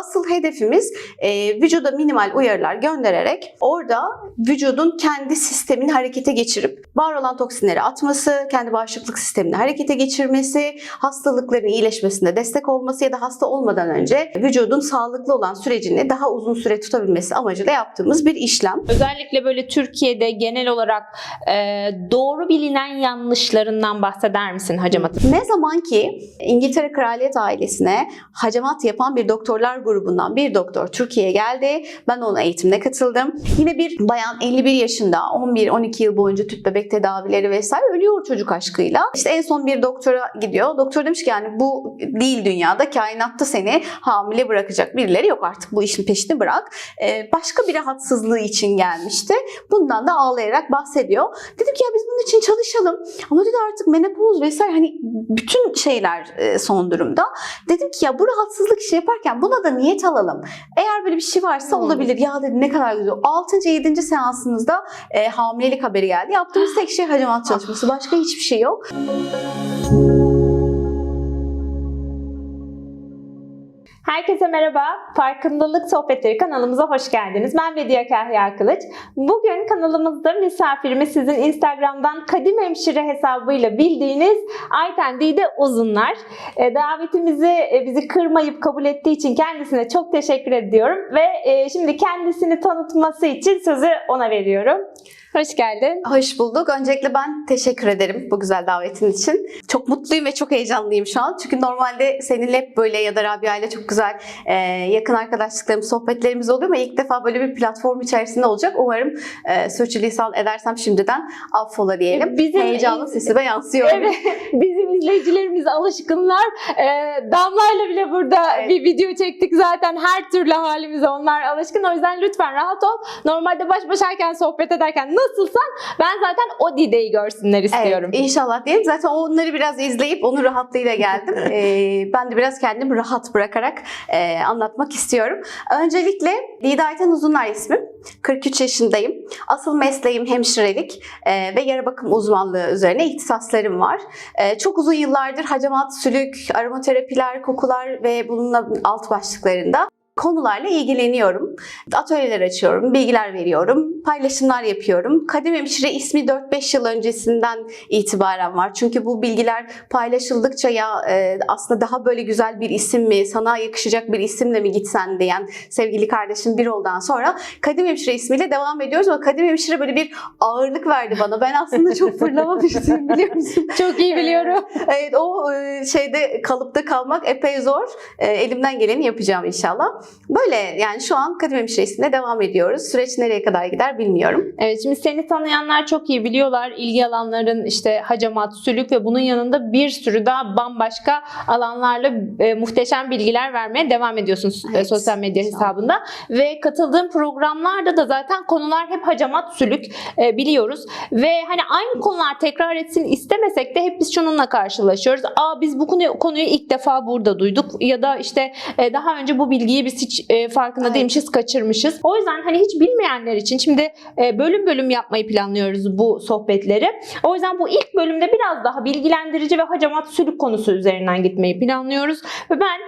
Asıl hedefimiz e, vücuda minimal uyarılar göndererek orada vücudun kendi sistemini harekete geçirip var olan toksinleri atması, kendi bağışıklık sistemini harekete geçirmesi, hastalıkların iyileşmesine destek olması ya da hasta olmadan önce vücudun sağlıklı olan sürecini daha uzun süre tutabilmesi amacıyla yaptığımız bir işlem. Özellikle böyle Türkiye'de genel olarak e, doğru bilinen yanlışlarından bahseder misin hacamatın? Ne zaman ki İngiltere Kraliyet ailesine hacamat yapan bir doktorlar grubundan bir doktor Türkiye'ye geldi. Ben onun eğitimine katıldım. Yine bir bayan 51 yaşında 11-12 yıl boyunca tüp bebek tedavileri vesaire ölüyor çocuk aşkıyla. İşte en son bir doktora gidiyor. Doktor demiş ki yani bu değil dünyada kainatta seni hamile bırakacak birileri yok artık bu işin peşini bırak. Ee, başka bir rahatsızlığı için gelmişti. Bundan da ağlayarak bahsediyor. Dedim ki ya biz bunun için çalışalım. Ama dedi artık menopoz vesaire hani bütün şeyler e, son durumda. Dedim ki ya bu rahatsızlık işi yaparken buna da niyet alalım. Eğer böyle bir şey varsa Hmm. olabilir. Ya dedi ne kadar güzel. 6. 7. seansınızda e, hamilelik haberi geldi. Yaptığımız tek şey hacamat çalışması. Başka hiçbir şey yok. Herkese merhaba. Farkındalık Sohbetleri kanalımıza hoş geldiniz. Ben Bediye Kahya Kılıç. Bugün kanalımızda misafirimiz sizin Instagram'dan Kadim Hemşire hesabıyla bildiğiniz Ayten Dide Uzunlar. E, davetimizi e, bizi kırmayıp kabul ettiği için kendisine çok teşekkür ediyorum ve e, şimdi kendisini tanıtması için sözü ona veriyorum. Hoş geldin. Hoş bulduk. Öncelikle ben teşekkür ederim bu güzel davetin için. Çok mutluyum ve çok heyecanlıyım şu an. Çünkü normalde seninle hep böyle ya da Rabia ile çok güzel e, yakın arkadaşlıklarımız, sohbetlerimiz oluyor ama ilk defa böyle bir platform içerisinde olacak. Umarım e, sürçülisan edersem şimdiden affola diyelim. Bizim- Heyecanlı sesime yansıyor. Evet, bizim izleyicilerimiz alışkınlar. Ee, Damla'yla bile burada Evet. bir video çektik zaten. Her türlü halimize onlar alışkın. O yüzden lütfen rahat ol. Normalde baş başayken sohbet ederken nasılsan ben zaten o Dide'yi görsünler istiyorum. Evet, inşallah diyelim. Zaten onları biraz izleyip onun rahatlığıyla geldim. Ee, ben de biraz kendimi rahat bırakarak e, anlatmak istiyorum. Öncelikle Dida Ayten Uzunlar ismim. 43 yaşındayım. Asıl mesleğim hemşirelik e, ve yara bakım uzmanlığı üzerine ihtisaslarım var. E, çok uzun yıllardır hacamat, sülük, aromaterapiler, kokular ve bununla alt başlıklarında konularla ilgileniyorum. Atölyeler açıyorum, bilgiler veriyorum, paylaşımlar yapıyorum. Kadim Hemşire ismi 4-5 yıl öncesinden itibaren var. Çünkü bu bilgiler paylaşıldıkça ya e, aslında daha böyle güzel bir isim mi, sana yakışacak bir isimle mi gitsen diyen sevgili kardeşim bir oldan sonra Kadim Hemşire ismiyle devam ediyoruz ama Kadim Hemşire böyle bir ağırlık verdi bana. Ben aslında çok fırlama birisiyim biliyor musun? Çok iyi biliyorum. Evet o e, şeyde kalıpta kalmak epey zor. E, Elimden geleni yapacağım inşallah. Böyle yani şu an Kadim Hemşiresi'nde devam ediyoruz. Süreç nereye kadar gider bilmiyorum. Evet şimdi seni tanıyanlar çok iyi biliyorlar. İlgi alanların işte hacamat, sülük ve bunun yanında bir sürü daha bambaşka alanlarla e, muhteşem bilgiler vermeye devam ediyorsun e, Evet, sosyal medya hesabında. Ve katıldığın programlarda da zaten konular hep hacamat, sülük e, biliyoruz. Ve hani aynı konular tekrar etsin istemesek de hep biz şununla karşılaşıyoruz. Aa biz bu konuyu, konuyu ilk defa burada duyduk ya da işte e, daha önce bu bilgiyi biz hiç e, farkında Evet. değilmişiz, kaçırmışız. O yüzden hani hiç bilmeyenler için şimdi e, bölüm bölüm yapmayı planlıyoruz bu sohbetleri. O yüzden bu ilk bölümde biraz daha bilgilendirici ve hacamat sülük konusu üzerinden gitmeyi planlıyoruz. Ve ben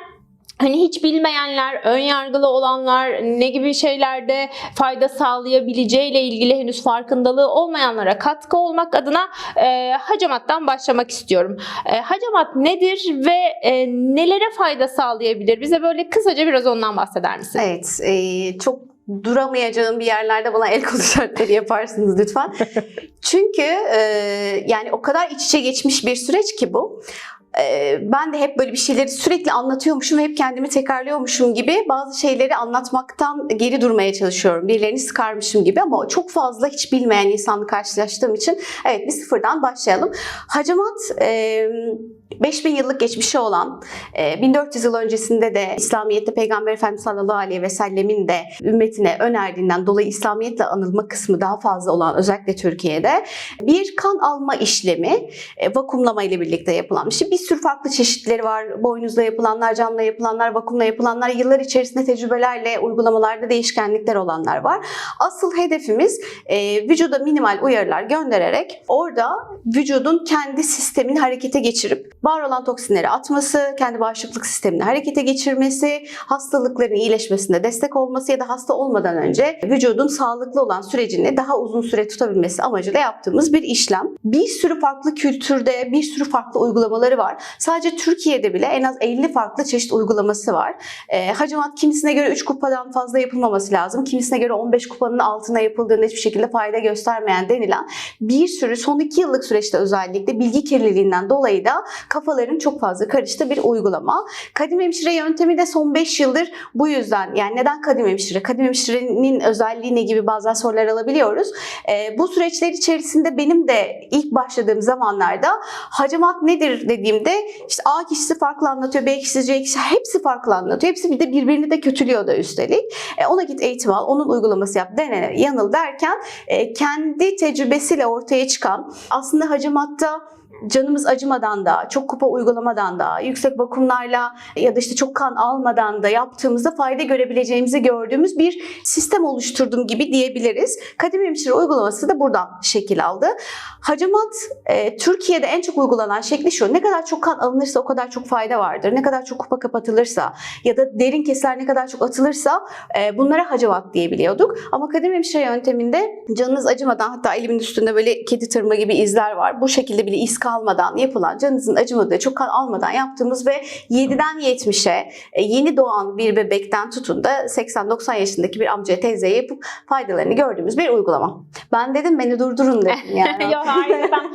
Hani hiç bilmeyenler, ön yargılı olanlar, ne gibi şeylerde fayda sağlayabileceğiyle ilgili henüz farkındalığı olmayanlara katkı olmak adına e, hacamattan başlamak istiyorum. E, hacamat nedir ve e, nelere fayda sağlayabilir? Bize böyle kısaca biraz ondan bahseder misin? Evet e, çok duramayacağım bir yerlerde bana el kol işaretleri yaparsınız lütfen. Çünkü e, yani o kadar iç içe geçmiş bir süreç ki bu. E, ben de hep böyle bir şeyleri sürekli anlatıyormuşum hep kendimi tekrarlıyormuşum gibi bazı şeyleri anlatmaktan geri durmaya çalışıyorum. Birilerini sıkarmışım gibi ama çok fazla hiç bilmeyen insanla karşılaştığım için evet bir sıfırdan başlayalım. Hacamat e, 5000 yıllık geçmişi olan, e, 1400 yıl öncesinde de İslamiyet'te Peygamber Efendimiz sallallahu aleyhi ve sellemin de ümmetine önerdiğinden dolayı İslamiyetle anılma kısmı daha fazla olan özellikle Türkiye'de bir kan alma işlemi e, vakumlama ile birlikte yapılan bir şey. Bir sürü farklı çeşitleri var. Boynuzla yapılanlar, camla yapılanlar, vakumla yapılanlar, yıllar içerisinde tecrübelerle uygulamalarda değişkenlikler olanlar var. Asıl hedefimiz e, vücuda minimal uyarılar göndererek orada vücudun kendi sistemini harekete geçirip var olan toksinleri atması, kendi bağışıklık sistemini harekete geçirmesi, hastalıkların iyileşmesine destek olması ya da hasta olmadan önce vücudun sağlıklı olan sürecini daha uzun süre tutabilmesi amacıyla yaptığımız bir işlem. Bir sürü farklı kültürde bir sürü farklı uygulamaları var. Sadece Türkiye'de bile en az 50 farklı çeşit uygulaması var. E, hacamat kimisine göre 3 kupadan fazla yapılmaması lazım. Kimisine göre 15 kupanın altına yapıldığında hiçbir şekilde fayda göstermeyen denilen bir sürü son 2 yıllık süreçte özellikle bilgi kirliliğinden dolayı da kafaların çok fazla karıştığı bir uygulama. Kadim hemşire yöntemi de son 5 yıldır bu yüzden yani neden kadim hemşire? Kadim hemşirenin özelliği ne gibi bazen sorular alabiliyoruz. Ee, bu süreçler içerisinde benim de ilk başladığım zamanlarda hacamat nedir dediğimde işte A kişisi farklı anlatıyor, B kişisi, C kişisi hepsi farklı anlatıyor. Hepsi bir de birbirini de kötülüyor da üstelik. E, ona git eğitim al, onun uygulaması yap, dene, yanıl derken e, kendi tecrübesiyle ortaya çıkan aslında hacamatta canımız acımadan da, çok kupa uygulamadan da, yüksek vakumlarla ya da işte çok kan almadan da yaptığımızda fayda görebileceğimizi gördüğümüz bir sistem oluşturdum gibi diyebiliriz. Kadim hemşire uygulaması da buradan şekil aldı. Hacamat e, Türkiye'de en çok uygulanan şekli şu. Ne kadar çok kan alınırsa o kadar çok fayda vardır. Ne kadar çok kupa kapatılırsa ya da derin kesiler ne kadar çok atılırsa e, bunlara hacamat diyebiliyorduk. Ama kadim hemşire yönteminde canınız acımadan hatta elimin üstünde böyle kedi tırma gibi izler var. Bu şekilde bile iz kalmadan yapılan canınızın acımadığı çok almadan yaptığımız ve 7'den 70'e e, yeni doğan bir bebekten tutun da 80-90 yaşındaki bir amcaya teyzeye yapıp faydalarını gördüğümüz bir uygulama. Ben dedim beni durdurun dedim yani. Yok hayır tam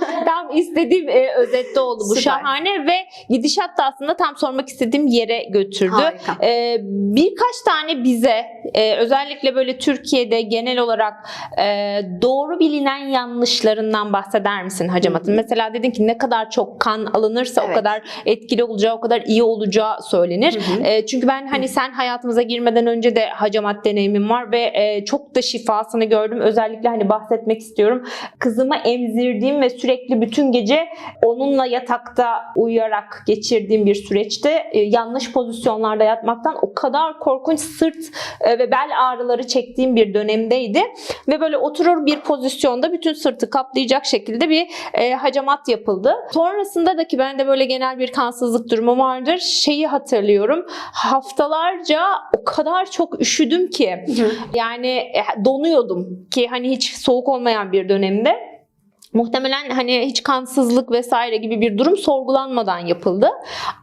istediğim e, özette oldu bu Süper. şahane ve gidişat da aslında tam sormak istediğim yere götürdü. Harika. Ee, birkaç tane bize e, özellikle böyle Türkiye'de genel olarak e, doğru bilinen yanlışlarından bahseder misin Hacamat'ın? Mesela dedin ki ne kadar çok kan alınırsa Evet. o kadar etkili olacağı, o kadar iyi olacağı söylenir. Hı hı. E, çünkü ben hani sen hayatımıza girmeden önce de Hacamat deneyimim var ve e, çok da şifasını gördüm. Özellikle hani bahsetmek istiyorum. Kızımı emzirdiğim ve sürekli bütün gece onunla yatakta uyuyarak geçirdiğim bir süreçte e, yanlış pozisyonlarda yatmaktan o kadar korkunç sırt e, ve bel ağrıları çektiğim bir dönemdeydi. Ve böyle oturur bir pozisyonda bütün sırtı kaplayacak şekilde bir e, hacamat yapıldı. Sonrasında da ki bende böyle genel bir kansızlık durumu vardır. Şeyi hatırlıyorum. Haftalarca o kadar çok üşüdüm ki yani donuyordum ki hani hiç soğuk olmayan bir dönemde. Muhtemelen hani hiç kansızlık vesaire gibi bir durum sorgulanmadan yapıldı.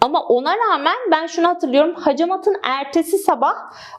Ama ona rağmen ben şunu hatırlıyorum. Hacamatın ertesi sabah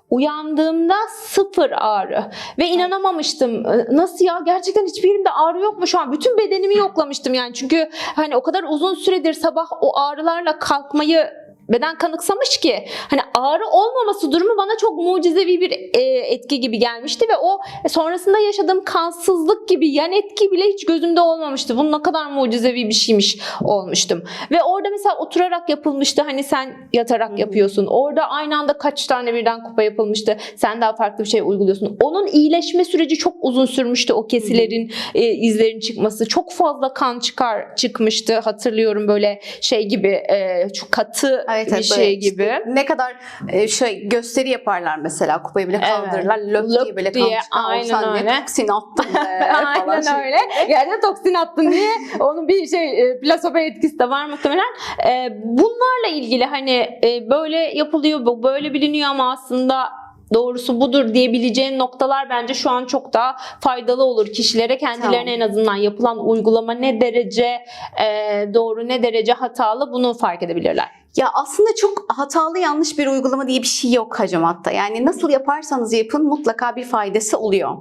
uyandığımda sıfır ağrı. Ve inanamamıştım. Ee, Nasıl ya? Gerçekten hiçbir yerimde ağrı yok mu şu an? Bütün bedenimi yoklamıştım yani. Çünkü hani o kadar uzun süredir sabah o ağrılarla kalkmayı beden kanıksamış ki hani ağrı olmaması durumu bana çok mucizevi bir e, etki gibi gelmişti ve o sonrasında yaşadığım kansızlık gibi yan etki bile hiç gözümde olmamıştı. Bu ne kadar mucizevi bir şeymiş olmuştum. Ve orada mesela oturarak yapılmıştı. Hani sen yatarak yapıyorsun. Orada aynı anda kaç tane birden kupa yapılmıştı. Sen daha farklı bir şey uyguluyorsun. Onun iyileşme süreci çok uzun sürmüştü. O kesilerin e, izlerin çıkması. Çok fazla kan çıkar çıkmıştı. Hatırlıyorum böyle şey gibi e, çok katı Evet, bir evet, şey gibi. Ne kadar e, şey gösteri yaparlar mesela kupayı bile Evet. kaldırırlar löp, Löp diye böyle diye, aynen öyle. ne toksin attın be Aynen şeklinde. öyle. Yerde toksin attın diye onun bir şey e, plasebo etkisi de var muhtemelen. E, bunlarla ilgili hani e, böyle yapılıyor, bu böyle biliniyor ama aslında doğrusu budur diyebileceğin noktalar bence şu an çok daha faydalı olur kişilere kendilerine en azından yapılan uygulama ne derece e, doğru ne derece hatalı bunu fark edebilirler. Ya aslında çok hatalı yanlış bir uygulama diye bir şey yok hacamatta. Yani nasıl yaparsanız yapın mutlaka bir faydası oluyor.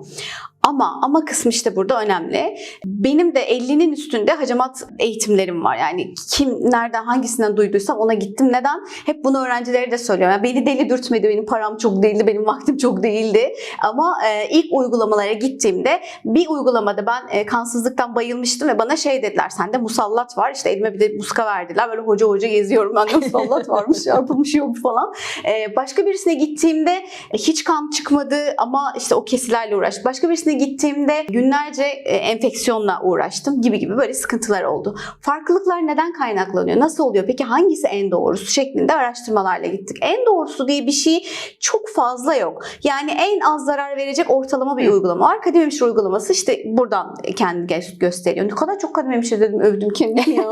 Ama ama kısmı işte burada önemli. Benim de 50'nin üstünde hacamat eğitimlerim var. Yani kim nereden hangisinden duyduysam ona gittim. Neden? Hep bunu öğrencilere de söylüyorum. Yani beni deli dürtmedi. Benim param çok değildi. Benim vaktim çok değildi. Ama e, ilk uygulamalara gittiğimde bir uygulamada ben e, kansızlıktan bayılmıştım ve bana şey dediler. Sende musallat var. İşte elime bir de muska verdiler. Böyle hoca hoca geziyorum. Ben de musallat varmış. Çarpılmış yok falan. E, başka birisine gittiğimde hiç kan çıkmadı ama işte o kesilerle uğraş. Başka birisine gittiğimde günlerce e, enfeksiyonla uğraştım gibi gibi böyle sıkıntılar oldu. Farklılıklar neden kaynaklanıyor? Nasıl oluyor? Peki hangisi en doğrusu şeklinde araştırmalarla gittik. En doğrusu diye bir şey çok fazla yok. Yani en az zarar verecek ortalama bir uygulama var. Kadın hemşire uygulaması işte buradan kendi gö- gösteriyor. Ne kadar çok kadın hemşire dedim övdüm kendimi ya.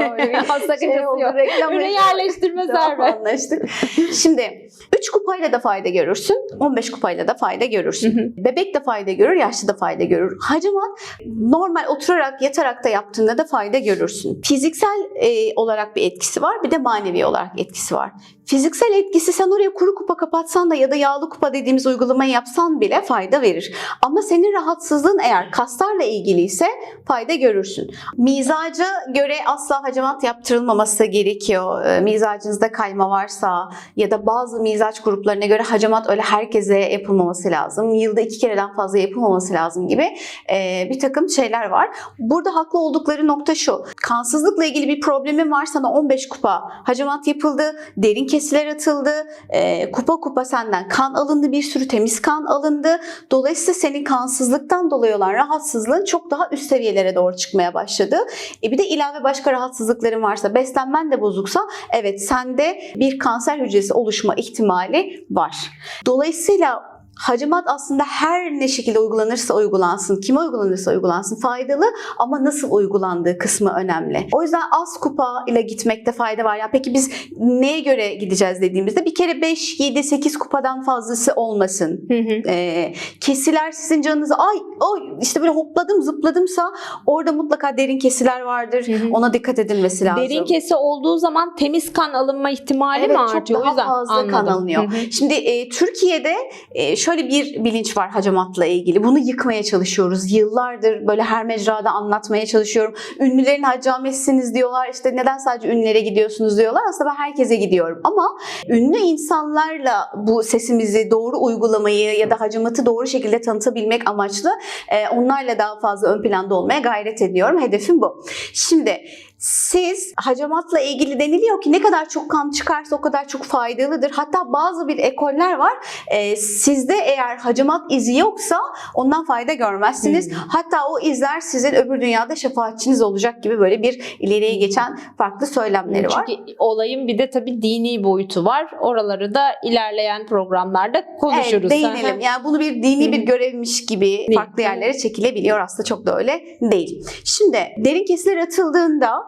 Sakıncası şey yok. reklam Ürün yerleştirme serbest. anlaştık. Şimdi 3 kupayla da fayda görürsün, 15 kupayla da fayda görürsün. Bebek de fayda görür, yaşlı da fayda görür. Hacamat normal oturarak, yatarak da yaptığında da fayda görürsün. Fiziksel e, olarak bir etkisi var, bir de manevi olarak etkisi var. Fiziksel etkisi sen oraya kuru kupa kapatsan da ya da yağlı kupa dediğimiz uygulamayı yapsan bile fayda verir. Ama senin rahatsızlığın eğer kaslarla ilgiliyse fayda görürsün. Mizaca göre asla hacamat yaptırılmaması gerekiyor. Ee, Mizacınızda kayma varsa ya da bazı mizaç gruplarına göre hacamat öyle herkese yapılmaması lazım. Yılda iki kereden fazla yapılmaması lazım gibi e, bir takım şeyler var. Burada haklı oldukları nokta şu. Kansızlıkla ilgili bir problemin var sana 15 kupa hacamat yapıldı, derin kesiler atıldı, e, kupa kupa senden kan alındı, bir sürü temiz kan alındı. Dolayısıyla senin kansızlıktan dolayı olan rahatsızlığın çok daha üst seviyelere doğru çıkmaya başladı. E bir de ilave başka rahatsızlıkların varsa, beslenmen de bozuksa evet sende bir kanser hücresi oluşma ihtimali var. Dolayısıyla Hacamat aslında her ne şekilde uygulanırsa uygulansın, kime uygulanırsa uygulansın faydalı ama nasıl uygulandığı kısmı önemli. O yüzden az kupa ile gitmekte fayda var. Ya peki biz neye göre gideceğiz dediğimizde bir kere 5, 7, 8 kupadan fazlası olmasın. Hı hı. Ee, kesiler sizin canınızı ay, ay işte böyle hopladım zıpladımsa orada mutlaka derin kesiler vardır. Hı hı. Ona dikkat edilmesi lazım. Derin kesi olduğu zaman temiz kan alınma ihtimali Evet mi çok artıyor? O daha yüzden fazla kan anladım. alınıyor. Hı hı. Şimdi e, Türkiye'de e, şöyle bir bilinç var hacamatla ilgili. Bunu yıkmaya çalışıyoruz. Yıllardır böyle her mecrada anlatmaya çalışıyorum. Ünlülerin hacametsiniz diyorlar. İşte neden sadece ünlülere gidiyorsunuz diyorlar. Aslında ben herkese gidiyorum. Ama ünlü insanlarla bu sesimizi doğru uygulamayı ya da hacamatı doğru şekilde tanıtabilmek amaçlı e, onlarla daha fazla ön planda olmaya gayret ediyorum. Hedefim bu. Şimdi siz hacamatla ilgili deniliyor ki ne kadar çok kan çıkarsa o kadar çok faydalıdır. Hatta bazı bir ekoller var. Ee, sizde eğer hacamat izi yoksa ondan fayda görmezsiniz. Hmm. Hatta o izler sizin öbür dünyada şefaatçiniz olacak gibi böyle bir ileriye geçen farklı söylemleri var. Çünkü olayın bir de tabii dini boyutu var. Oraları da ilerleyen programlarda konuşuruz. Evet, değinelim. Yani bunu bir dini bir görevmiş gibi farklı yerlere çekilebiliyor. Aslında çok da öyle değil. Şimdi derin kesiler atıldığında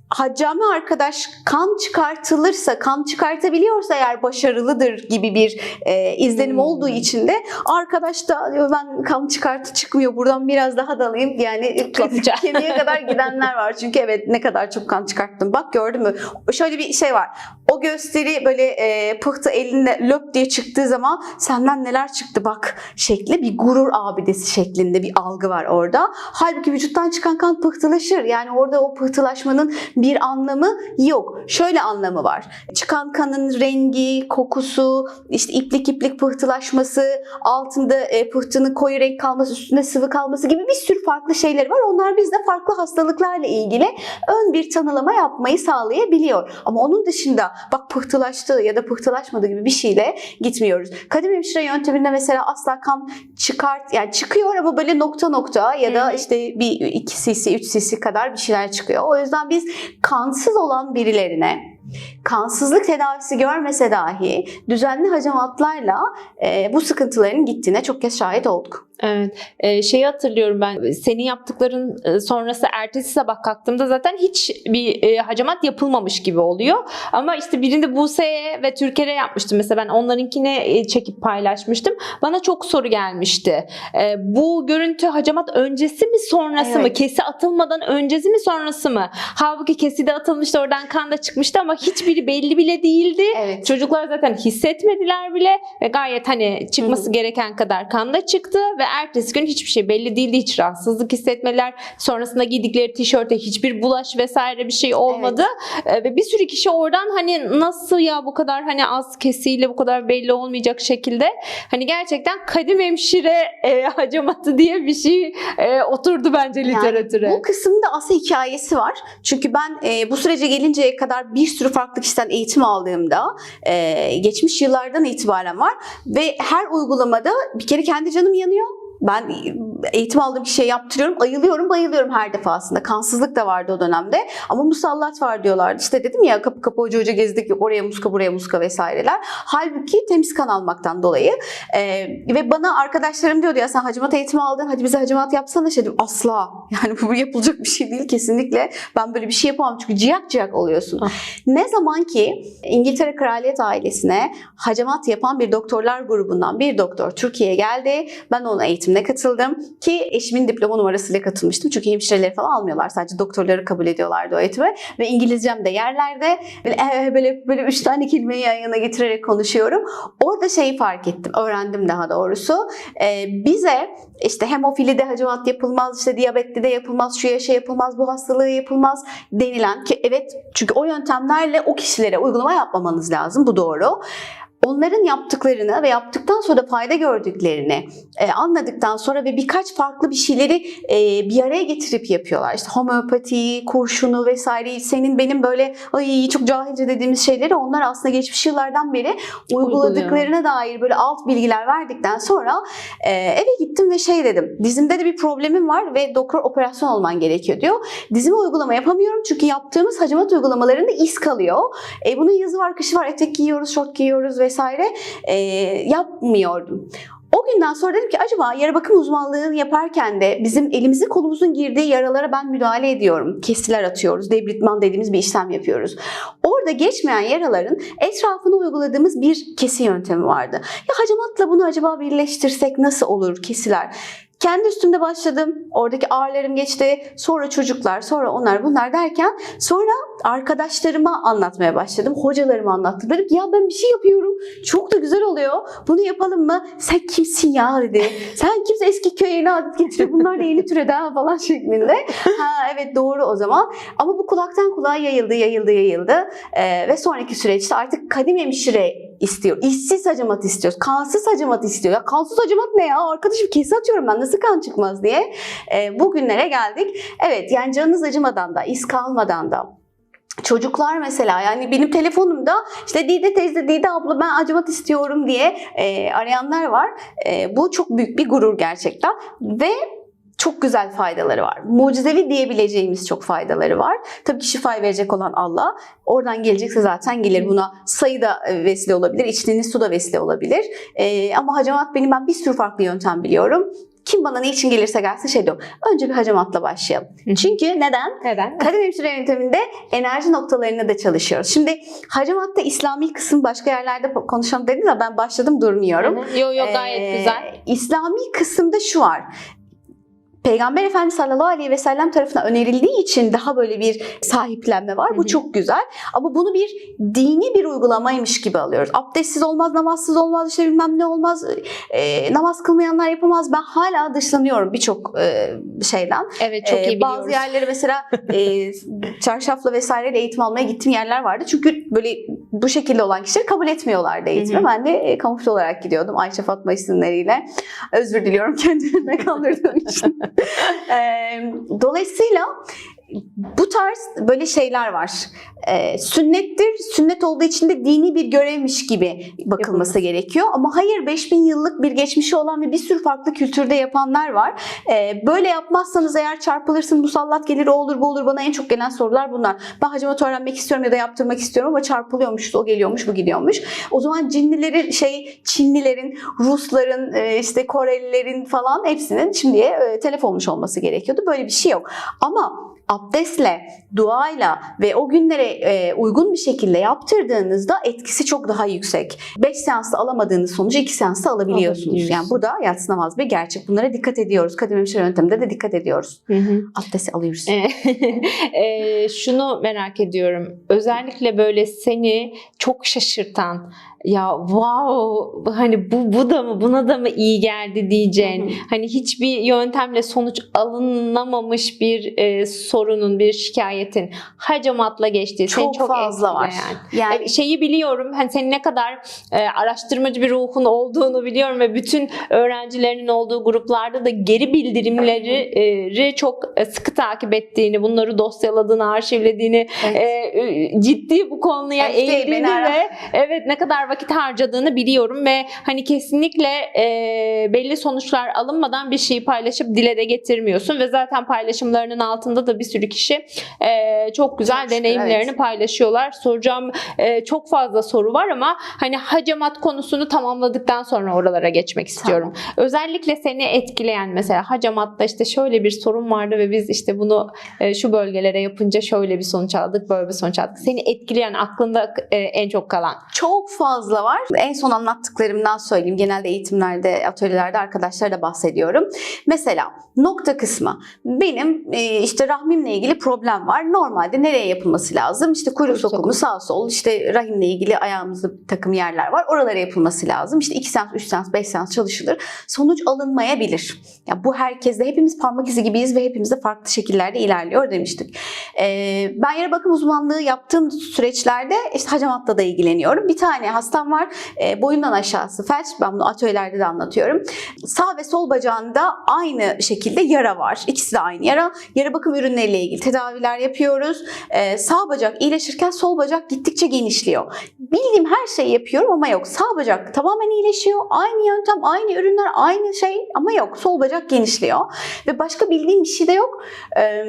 Haccami arkadaş kan çıkartılırsa, kan çıkartabiliyorsa eğer başarılıdır gibi bir e, izlenim Hmm. olduğu için de arkadaş da diyor ben kan çıkartı çıkmıyor buradan biraz daha dalayım yani kemiğe kadar gidenler var. Çünkü evet ne kadar çok kan çıkarttım. Bak gördün mü? Şöyle bir şey var. O gösteri böyle e, pıhtı elinle löp diye çıktığı zaman senden neler çıktı bak şekli bir gurur abidesi şeklinde bir algı var orada. Halbuki vücuttan çıkan kan pıhtılaşır. Yani orada o pıhtılaşmanın bir anlamı yok. Şöyle anlamı var. Çıkan kanın rengi, kokusu, işte iplik iplik pıhtılaşması, altında e, pıhtının koyu renk kalması, üstünde sıvı kalması gibi bir sürü farklı şeyler var. Onlar bizde farklı hastalıklarla ilgili ön bir tanılama yapmayı sağlayabiliyor. Ama onun dışında bak pıhtılaştı ya da pıhtılaşmadı gibi bir şeyle gitmiyoruz. Kadim hemşire yönteminde mesela asla kan çıkart yani çıkıyor ama böyle nokta nokta ya da işte bir 2 cc 3 cc kadar bir şeyler çıkıyor. O yüzden biz kansız olan birilerine kansızlık tedavisi görmese dahi düzenli hacamatlarla e, bu sıkıntıların gittiğine çok kez şahit olduk. Evet. Ee, şeyi hatırlıyorum ben. Senin yaptıkların e, sonrası ertesi sabah kalktığımda zaten hiç bir e, hacamat yapılmamış gibi oluyor. Ama işte birinde Buse'ye ve Türker'e yapmıştım. Mesela ben onlarınkine çekip paylaşmıştım. Bana çok soru gelmişti. E, bu görüntü hacamat öncesi mi sonrası mı? Evet. Kesi atılmadan öncesi mi sonrası mı? Halbuki kesi de atılmıştı oradan kan da çıkmıştı ama hiçbiri belli bile değildi. Evet. Çocuklar zaten hissetmediler bile ve gayet hani çıkması gereken kadar kan da çıktı ve ertesi gün hiçbir şey belli değildi. Hiç rahatsızlık hissetmediler. Sonrasında giydikleri tişörte hiçbir bulaş vesaire bir şey olmadı. Ee, Ve bir sürü kişi oradan hani nasıl ya bu kadar hani az kesiyle bu kadar belli olmayacak şekilde hani gerçekten kadim hemşire e, hacamatı diye bir şey e, oturdu bence literatüre. Yani bu kısımda aslında hikayesi var. Çünkü ben e, bu sürece gelinceye kadar bir sürü farklı kişiden eğitim aldığımda e, geçmiş yıllardan itibaren var ve her uygulamada bir kere kendi canım yanıyor. Ben eğitim aldığım kişiye yaptırıyorum. Ayılıyorum, bayılıyorum her defasında. Kansızlık da vardı o dönemde. Ama musallat var diyorlardı. İşte dedim ya kapı kapı hoca hoca gezdik. Yok oraya muska buraya muska vesaireler. Halbuki temiz kan almaktan dolayı. Ee, ve bana arkadaşlarım diyordu ya sen hacamat eğitimi aldın hadi bize hacamat yapsana. Şey dedim, asla. Yani bu yapılacak bir şey değil kesinlikle. Ben böyle bir şey yapamam çünkü ciyak ciyak oluyorsun. Ah. Ne zaman ki İngiltere Kraliyet ailesine hacamat yapan bir doktorlar grubundan bir doktor Türkiye'ye geldi. Ben onun eğitimine katıldım ki eşimin diploma numarasıyla katılmıştım. Çünkü hemşireleri falan almıyorlar. Sadece doktorları kabul ediyorlardı o eğitime. Ve İngilizcem de yerlerde. Böyle "Eh, böyle, böyle üç tane kelimeyi yan yana getirerek konuşuyorum. Orada şeyi fark ettim. Öğrendim daha doğrusu. Ee, bize işte hemofilide hacamat yapılmaz, işte diyabette de yapılmaz, şu yaşa yapılmaz, bu hastalığı yapılmaz denilen ki evet çünkü o yöntemlerle o kişilere uygulama yapmamanız lazım. Bu doğru. Onların yaptıklarını ve yaptıktan sonra fayda gördüklerini e, anladıktan sonra ve birkaç farklı bir şeyleri e, bir araya getirip yapıyorlar. İşte homeopati, kurşunu vesaireyi senin benim böyle ay çok cahilce dediğimiz şeyleri onlar aslında geçmiş yıllardan beri uyguladıklarına dair böyle alt bilgiler verdikten sonra e, eve gittim ve şey dedim. Dizimde de bir problemim var ve doktor operasyon olman gerekiyor diyor. Dizime uygulama yapamıyorum çünkü yaptığımız hacamat uygulamalarında iz kalıyor. E, bunun yazı var, kışı var, etek giyiyoruz, şort giyiyoruz vesaire. E, yapmıyordum. O günden sonra dedim ki acaba yara bakım uzmanlığını yaparken de bizim elimizin kolumuzun girdiği yaralara ben müdahale ediyorum. Kesiler atıyoruz, debritman dediğimiz bir işlem yapıyoruz. Orada geçmeyen yaraların etrafına uyguladığımız bir kesi yöntemi vardı. Ya hacamatla bunu acaba birleştirsek nasıl olur kesiler? Kendi üstümde başladım. Oradaki ağrılarım geçti. Sonra çocuklar, sonra onlar bunlar derken sonra arkadaşlarıma anlatmaya başladım. Hocalarıma anlattım. Dedim ki ya ben bir şey yapıyorum. Çok da güzel oluyor. Bunu yapalım mı? Sen kimsin ya dedi. Sen kimse eski köye yeni adet getiriyor. Bunlar da yeni türedi ha falan şeklinde. Ha evet doğru o zaman. Ama bu kulaktan kulağa yayıldı, yayıldı, yayıldı. Ee, ve sonraki süreçte artık kadim hemşire istiyor. İşsiz hacamat istiyoruz. Kansız hacamat istiyor. Ya kansız hacamat ne ya? Arkadaşım kesi atıyorum ben. Nasıl kan çıkmaz diye. Ee, bugünlere geldik. Evet yani canınız acımadan da, iz kalmadan da Çocuklar mesela yani benim telefonumda işte Dide teyze, Dide abla ben acımat istiyorum diye e, arayanlar var. E, bu çok büyük bir gurur gerçekten ve çok güzel faydaları var. Mucizevi diyebileceğimiz çok faydaları var. Tabii ki şifayı verecek olan Allah. Oradan gelecekse zaten gelir. Buna sayı da e, vesile olabilir, içtiğiniz su da vesile olabilir. E, ama hacamat benim ben bir sürü farklı yöntem biliyorum. Kim bana ne için gelirse gelsin şey diyorum. Önce bir hacamatla başlayalım. Çünkü neden? Neden? Kadın hemşire yönteminde enerji noktalarını da çalışıyoruz. Şimdi hacamatta İslami kısım başka yerlerde konuşalım dediniz ama ben başladım durmuyorum. Yo yo gayet Ee, güzel. İslami kısımda şu var. Peygamber Efendimiz sallallahu aleyhi ve sellem tarafından önerildiği için daha böyle bir sahiplenme var. Bu çok güzel. Ama bunu bir dini bir uygulamaymış gibi alıyoruz. Abdestsiz olmaz, namazsız olmaz, işte bilmem ne olmaz. Ee, namaz kılmayanlar yapamaz. Ben hala dışlanıyorum birçok e, şeyden. Evet çok Ee, iyi biliyoruz. bazı yerlere mesela e, çarşafla vesaireyle eğitim almaya gittiğim yerler vardı. Çünkü böyle bu şekilde olan kişileri kabul etmiyorlardı eğitime. Hı hı. Ben de e, kamufle olarak gidiyordum Ayşe Fatma isimleriyle. Özür diliyorum kendilerine kandırdığım için. Dolayısıyla bu tarz böyle şeyler var. Ee, sünnettir. Sünnet olduğu için de dini bir görevmiş gibi bakılması gerekiyor. Ama hayır 5000 yıllık bir geçmişi olan ve bir sürü farklı kültürde yapanlar var. Ee, böyle yapmazsanız eğer çarpılırsın, musallat gelir, o olur bu olur. Bana en çok gelen sorular bunlar. Ben hacamat öğrenmek istiyorum ya da yaptırmak istiyorum ama çarpılıyormuş, o geliyormuş, bu gidiyormuş. O zaman cinlilerin, şey Çinlilerin, Rusların, e, işte Korelilerin falan hepsinin şimdiye e, telef olmuş olması gerekiyordu. Böyle bir şey yok. Ama abdestle, duayla ve o günlere e, uygun bir şekilde yaptırdığınızda etkisi çok daha yüksek. 5 seansta alamadığınız sonucu 2 seansta alabiliyorsunuz. Yani bu da yatsınamaz bir gerçek. Bunlara dikkat ediyoruz. Kadim hemşire yönteminde de dikkat ediyoruz. Hı hı. Abdesti alıyoruz. Ee, şunu merak ediyorum. Özellikle böyle seni çok şaşırtan ya wow hani bu bu da mı buna da mı iyi geldi diyeceğin Hı hı. hani hiçbir yöntemle sonuç alınamamış bir e, sorun sorunun, bir şikayetin hacamatla geçtiği seni Çok, çok fazla var. Yani E, Şeyi biliyorum, hani senin ne kadar e, araştırmacı bir ruhun olduğunu biliyorum ve bütün öğrencilerinin olduğu gruplarda da geri bildirimleri çok e, sıkı takip ettiğini, bunları dosyaladığını, arşivlediğini, Evet. e, e, ciddi bu konuya eğildiğini ve evet ne kadar vakit harcadığını biliyorum ve hani kesinlikle e, belli sonuçlar alınmadan bir şeyi paylaşıp dile de getirmiyorsun ve zaten paylaşımlarının altında da bir sürü kişi e, çok güzel Çok deneyimlerini evet. paylaşıyorlar. Soracağım e, çok fazla soru var ama hani hacamat konusunu tamamladıktan sonra oralara geçmek istiyorum. Özellikle seni etkileyen mesela hacamatta işte şöyle bir sorun vardı ve biz işte bunu e, şu bölgelere yapınca şöyle bir sonuç aldık, böyle bir sonuç aldık. Seni etkileyen aklında e, en çok kalan. Çok fazla var. En son anlattıklarımdan söyleyeyim. Genelde eğitimlerde, atölyelerde arkadaşlara bahsediyorum. Mesela nokta kısmı. Benim e, işte rahmimle ilgili problem var. Normalde nereye yapılması lazım? İşte kuyruk sokumu, sağ sol, işte rahimle ilgili ayağımızda bir takım yerler var. Oralara yapılması lazım. İşte 2 seans, 3 seans, 5 seans çalışılır. Sonuç alınmayabilir. Ya bu herkeste hepimiz parmak izi gibiyiz ve hepimiz de farklı şekillerde ilerliyor demiştik. Ee, ben yara bakım uzmanlığı yaptığım süreçlerde işte hacamatta da ilgileniyorum. Bir tane hastam var. E, boyundan aşağısı felç. Ben bunu atölyelerde de anlatıyorum. Sağ ve sol bacağında aynı şekilde yara var. İkisi de aynı yara. Yara bakım ürünleriyle ilgili tedaviler yapıyoruz. Ee, sağ bacak iyileşirken sol bacak gittikçe genişliyor. Bildiğim her şeyi yapıyorum ama yok. Sağ bacak tamamen iyileşiyor. Aynı yöntem, aynı ürünler, aynı şey ama yok. Sol bacak genişliyor. Ve başka bildiğim bir şey de yok. Ee,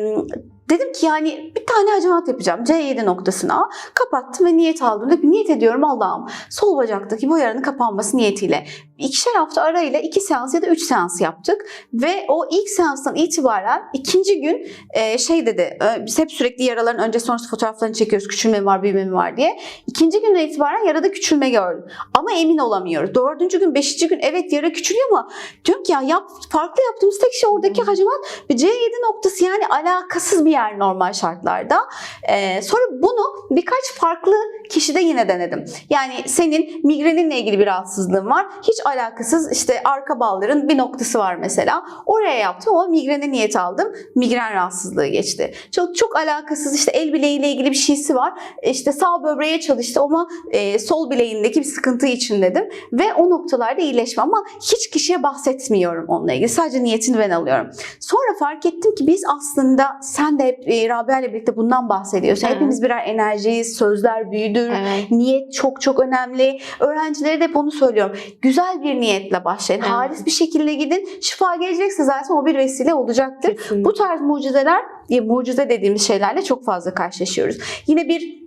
Dedim ki yani bir tane hacamat yapacağım C7 noktasına. Kapattım ve niyet aldım. Dedim niyet ediyorum Allah'ım sol bacaktaki bu yaranın kapanması niyetiyle. İkişer hafta arayla iki seans ya da üç seans yaptık. Ve o ilk seanstan itibaren ikinci gün e, şey dedi. e, Biz hep sürekli yaraların önce sonrası fotoğraflarını çekiyoruz. Küçülme mi var, büyüme mi var diye. İkinci günden itibaren yarada küçülme gördüm. Ama emin olamıyoruz. Dördüncü gün, beşinci gün evet yara küçülüyor ama diyorum ki ya yap, farklı yaptığımız tek şey oradaki hacamat ve C7 noktası yani alakasız bir yer normal şartlarda. Ee, sonra bunu birkaç farklı kişide yine denedim. Yani senin migreninle ilgili bir rahatsızlığın var. Hiç alakasız işte arka balların bir noktası var mesela. Oraya yaptım ama migrene niyet aldım. Migren rahatsızlığı geçti. Çok çok alakasız işte el bileğiyle ilgili bir şeysi var. İşte sağ böbreğe çalıştı ama e, sol bileğindeki bir sıkıntı için dedim. Ve o noktalarda iyileşme ama hiç kişiye bahsetmiyorum onunla ilgili. Sadece niyetini ben alıyorum. Sonra fark ettim ki biz aslında sen de hep e, Rabia ile birlikte bundan bahsediyorsun. Evet. Hepimiz birer enerjiyiz, sözler büyüdür. Evet. Niyet çok çok önemli. Öğrencilere de hep onu söylüyorum. Güzel bir niyetle başlayın. Evet. Halis bir şekilde gidin. Şifa gelecekse zaten o bir vesile olacaktır. Kesinlikle. Bu tarz mucizeler, ya mucize dediğimiz şeylerle çok fazla karşılaşıyoruz. Yine bir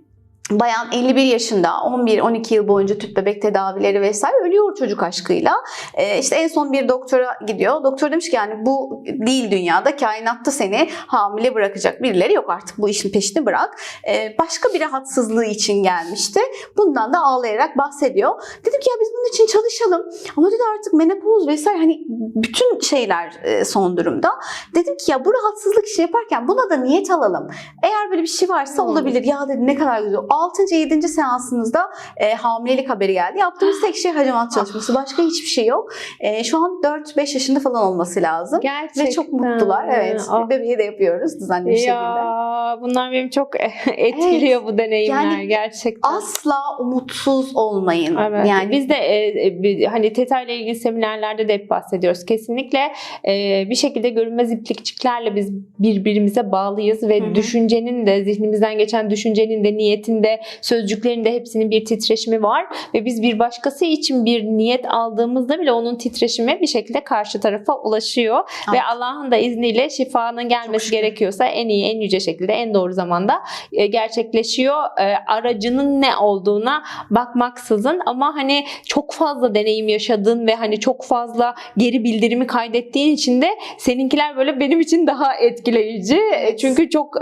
bayan 51 yaşında 11-12 yıl boyunca tüp bebek tedavileri vesaire ölüyor çocuk aşkıyla. Ee, işte en son bir doktora gidiyor. Doktor demiş ki yani bu değil dünyada kainatta seni hamile bırakacak birileri yok artık bu işin peşini bırak. Ee, başka bir rahatsızlığı için gelmişti. Bundan da ağlayarak bahsediyor. Dedim ki ya biz bunun için çalışalım. Ama dedi artık menopoz vesaire hani bütün şeyler e, son durumda. Dedim ki ya bu rahatsızlık işi yaparken buna da niyet alalım. Eğer böyle bir şey varsa Hmm. olabilir. Ya dedi ne kadar güzel. 6. 7. seansınızda e, hamilelik haberi geldi. Yaptığımız tek şey hacamat çalışması. Başka hiçbir şey yok. E, şu an 4-5 yaşında falan olması lazım. Gerçekten. Ve çok mutlular. Evet. Ah. Bebeği de yapıyoruz düzenli bir şekilde. Ya bunlar benim çok etkiliyor bu deneyimler Yani gerçekten. Asla umutsuz olmayın. Evet. Yani biz de e, e, hani TETA ile ilgili seminerlerde de hep bahsediyoruz. Kesinlikle e, bir şekilde görünmez iplikçiklerle biz birbirimize bağlıyız ve Hı hı. düşüncenin de zihnimizden geçen düşüncenin de niyetin de sözcüklerin de hepsinin bir titreşimi var ve biz bir başkası için bir niyet aldığımızda bile onun titreşimi bir şekilde karşı tarafa ulaşıyor ve Evet. Allah'ın da izniyle şifanın gelmesi gerekiyorsa en iyi en yüce şekilde en doğru zamanda e, gerçekleşiyor. E, aracının ne olduğuna bakmaksızın ama hani çok fazla deneyim yaşadığın ve hani çok fazla geri bildirimi kaydettiğin için de seninkiler böyle benim için daha etkileyici. E, Çünkü çok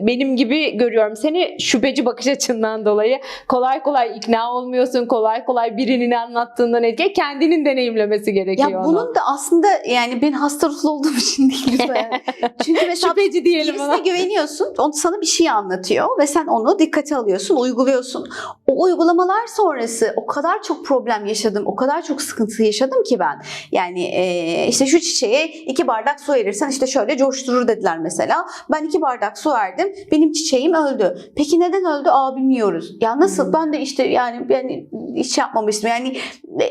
benim gibi görüyorum seni şüpheci bakış bakış açından dolayı kolay kolay ikna olmuyorsun. Kolay kolay birinin anlattığından etki kendinin deneyimlemesi gerekiyor Ya bunun da aslında yani ben hasta ruhlu olduğum için değil lütfen. Çünkü mesela Şüpheci diyelim birisine ona. güveniyorsun, o sana bir şey anlatıyor ve sen onu dikkate alıyorsun, uyguluyorsun. O uygulamalar sonrası o kadar çok problem yaşadım, o kadar çok sıkıntı yaşadım ki ben. Yani e, işte şu çiçeğe iki bardak su verirsen işte şöyle coşturur dediler mesela. Ben iki bardak su verdim, benim çiçeğim öldü. Peki neden öldü? Aa bilmiyoruz. Ya nasıl? Hmm. Ben de işte yani yani hiç yapmamıştım. Yani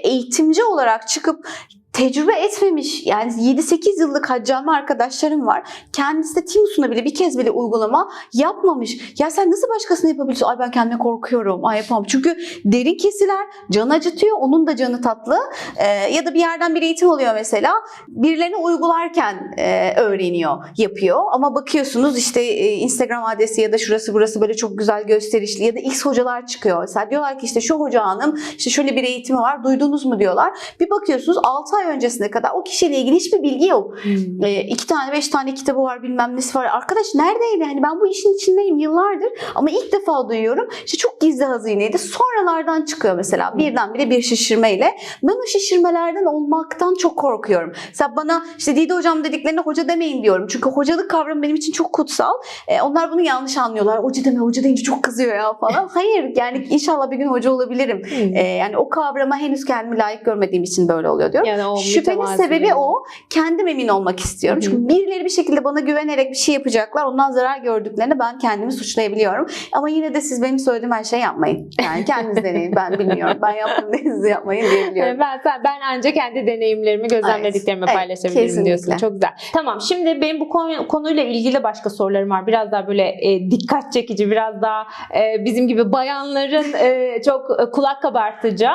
eğitimci olarak çıkıp tecrübe etmemiş yani 7-8 yıllık haccanlı arkadaşlarım var. Kendisi de Timus'una bile bir kez bile uygulama yapmamış. Ya sen nasıl başkasına yapabiliyorsun? Ay ben kendime korkuyorum. Ay yapamam. Çünkü derin kesiler can acıtıyor. Onun da canı tatlı. Ee, ya da bir yerden bir eğitim oluyor mesela. Birilerine uygularken e, öğreniyor, yapıyor. Ama bakıyorsunuz işte e, Instagram adresi ya da şurası burası böyle çok güzel gösterişli ya da X hocalar çıkıyor. Mesela diyorlar ki işte şu hoca hanım işte şöyle bir eğitimi var duydunuz mu diyorlar. Bir bakıyorsunuz 6 ay öncesine kadar o kişiyle ilgili hiçbir bilgi yok. Hmm. E, iki tane beş tane kitabı var bilmem nesi var. Arkadaş neredeydi? Hani ben bu işin içindeyim yıllardır ama ilk defa duyuyorum. İşte çok gizli hazineydi. Sonralardan çıkıyor mesela birdenbire bir şişirmeyle. Ben o şişirmelerden olmaktan çok korkuyorum. Mesela bana işte Dide hocam dediklerine hoca demeyin diyorum. Çünkü hocalık kavramı benim için çok kutsal. E, onlar bunu yanlış anlıyorlar. Hoca deme hoca deyince çok kızıyor ya falan. Hayır yani inşallah bir gün hoca olabilirim. Hmm. E, yani o kavrama henüz kendimi layık görmediğim için böyle oluyor diyorum. Yani o Şüphenin sebebi o. Kendim emin olmak istiyorum. Çünkü birileri bir şekilde bana güvenerek bir şey yapacaklar. Ondan zarar gördüklerinde ben kendimi suçlayabiliyorum. Ama yine de siz benim söylediğim her şeyi yapmayın. Yani kendiniz deneyin. Ben bilmiyorum. Ben yaptım siz yapmayın diyebiliyorum. Ee, Ben, ben ancak kendi deneyimlerimi, gözlemlediklerimi Evet, paylaşabilirim kesinlikle. diyorsun. Çok güzel. Tamam şimdi benim bu konu, konuyla ilgili başka sorularım var. Biraz daha böyle e, dikkat çekici, biraz daha e, bizim gibi bayanların e, çok e, kulak kabartıcı.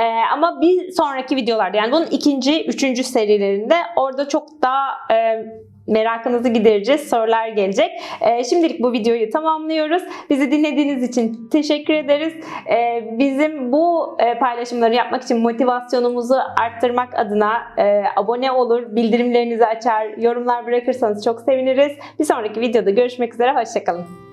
E, ama bir sonraki videolarda yani bunun ikinci, üçüncü serilerinde orada çok daha e, merakınızı gidereceğiz. Sorular gelecek. E, şimdilik bu videoyu tamamlıyoruz. Bizi dinlediğiniz için teşekkür ederiz. E, bizim bu e, paylaşımları yapmak için motivasyonumuzu arttırmak adına e, abone olur, bildirimlerinizi açar, yorumlar bırakırsanız çok seviniriz. Bir sonraki videoda görüşmek üzere. Hoşçakalın.